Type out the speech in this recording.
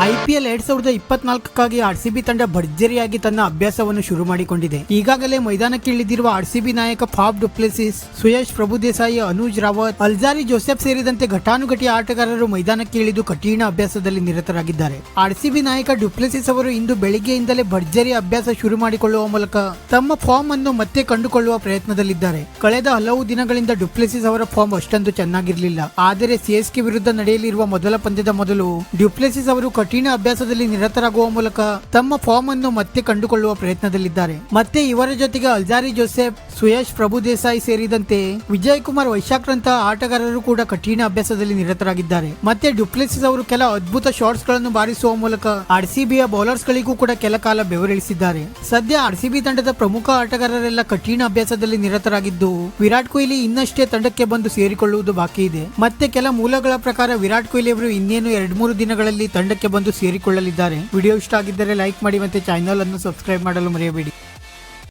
IPL ಎರಡ್ ಸಾವಿರದ ಇಪ್ಪತ್ನಾಲ್ಕಕ್ಕಾಗಿ RCB ತಂಡ ಭರ್ಜರಿಯಾಗಿ ತನ್ನ ಅಭ್ಯಾಸವನ್ನು ಶುರು ಮಾಡಿಕೊಂಡಿದೆ. ಈಗಾಗಲೇ ಮೈದಾನಕ್ಕಿಳಿದಿರುವ ಆರ್ಸಿಬಿ ನಾಯಕ Faf du Plessis Suyash Prabhudesai Anuj Rawat, Alzarri Joseph ಸೇರಿದಂತೆ ಘಟಾನುಘಟಿ ಆಟಗಾರರು ಮೈದಾನಕ್ಕೆ ಇಳಿದು ಕಠಿಣ ಅಭ್ಯಾಸದಲ್ಲಿ ನಿರತರಾಗಿದ್ದಾರೆ. ಆರ್ಸಿಬಿ ನಾಯಕ ಡುಪ್ಲೆಸಿಸ್ ಅವರು ಇಂದು ಬೆಳಿಗ್ಗೆಯಿಂದಲೇ ಭರ್ಜರಿ ಅಭ್ಯಾಸ ಶುರು ಮಾಡಿಕೊಳ್ಳುವ ಮೂಲಕ ತಮ್ಮ ಫಾರ್ಮ್ ಅನ್ನು ಮತ್ತೆ ಕಂಡುಕೊಳ್ಳುವ ಪ್ರಯತ್ನದಲ್ಲಿದ್ದಾರೆ. ಕಳೆದ ಹಲವು ದಿನಗಳಿಂದ ಡುಪ್ಲೆಸಿಸ್ ಅವರ ಫಾರ್ಮ್ ಅಷ್ಟೊಂದು ಚೆನ್ನಾಗಿರಲಿಲ್ಲ. ಆದರೆ ಸಿಎಸ್ಕೆ ವಿರುದ್ಧ ನಡೆಯಲಿರುವ ಮೊದಲ ಪಂದ್ಯದ ಮೊದಲು ಡುಪ್ಲೆಸಿಸ್ ಅವರು ಕಠಿಣ ಅಭ್ಯಾಸದಲ್ಲಿ ನಿರತರಾಗುವ ಮೂಲಕ ತಮ್ಮ ಫಾರ್ಮ್ ಅನ್ನು ಮತ್ತೆ ಕಂಡುಕೊಳ್ಳುವ ಪ್ರಯತ್ನದಲ್ಲಿದ್ದಾರೆ. ಮತ್ತೆ ಇವರ ಜೊತೆಗೆ ಅಲ್ಜಾರಿ ಜೋಸೆಫ್ ಸುಯಶ್ ಪ್ರಭು ದೇಸಾಯಿ ಸೇರಿದಂತೆ ವಿಜಯ್ ಕುಮಾರ್ ವೈಶಾಖ್ರಂತಹ ಆಟಗಾರರು ಕೂಡ ಕಠಿಣ ಅಭ್ಯಾಸದಲ್ಲಿ ನಿರತರಾಗಿದ್ದಾರೆ. ಮತ್ತೆ ಡುಪ್ಲೆಸಿಸ್ ಅವರು ಕೆಲ ಅದ್ಭುತ ಶಾಟ್ಸ್ಗಳನ್ನು ಬಾರಿಸುವ ಮೂಲಕ ಆರ್ಸಿಬಿಯ ಬೌಲರ್ಸ್ ಗಳಿಗೂ ಕೂಡ ಕೆಲ ಕಾಲ ಬೆವರಿಳಿಸಿದ್ದಾರೆ. ಸದ್ಯ ಆರ್ಸಿಬಿ ತಂಡದ ಪ್ರಮುಖ ಆಟಗಾರರೆಲ್ಲ ಕಠಿಣ ಅಭ್ಯಾಸದಲ್ಲಿ ನಿರತರಾಗಿದ್ದು, ವಿರಾಟ್ ಕೊಹ್ಲಿ ಇನ್ನಷ್ಟೇ ತಂಡಕ್ಕೆ ಬಂದು ಸೇರಿಕೊಳ್ಳುವುದು ಬಾಕಿ ಇದೆ. ಮತ್ತೆ ಕೆಲ ಮೂಲಗಳ ಪ್ರಕಾರ ವಿರಾಟ್ ಕೊಹ್ಲಿ ಅವರು ಇನ್ನೇನು ಎರಡ್ ಮೂರು ದಿನಗಳಲ್ಲಿ ತಂಡಕ್ಕೆ ಬಂದು ಸೇರಿಕೊಳ್ಳಲಿದ್ದಾರೆ. ವಿಡಿಯೋ ಇಷ್ಟ ಆಗಿದ್ದರೆ ಲೈಕ್ ಮಾಡಿ ಮತ್ತೆ ಚಾನೆಲ್ ಅನ್ನು ಸಬ್ಸ್ಕ್ರೈಬ್ ಮಾಡಲು ಮರೆಯಬೇಡಿ.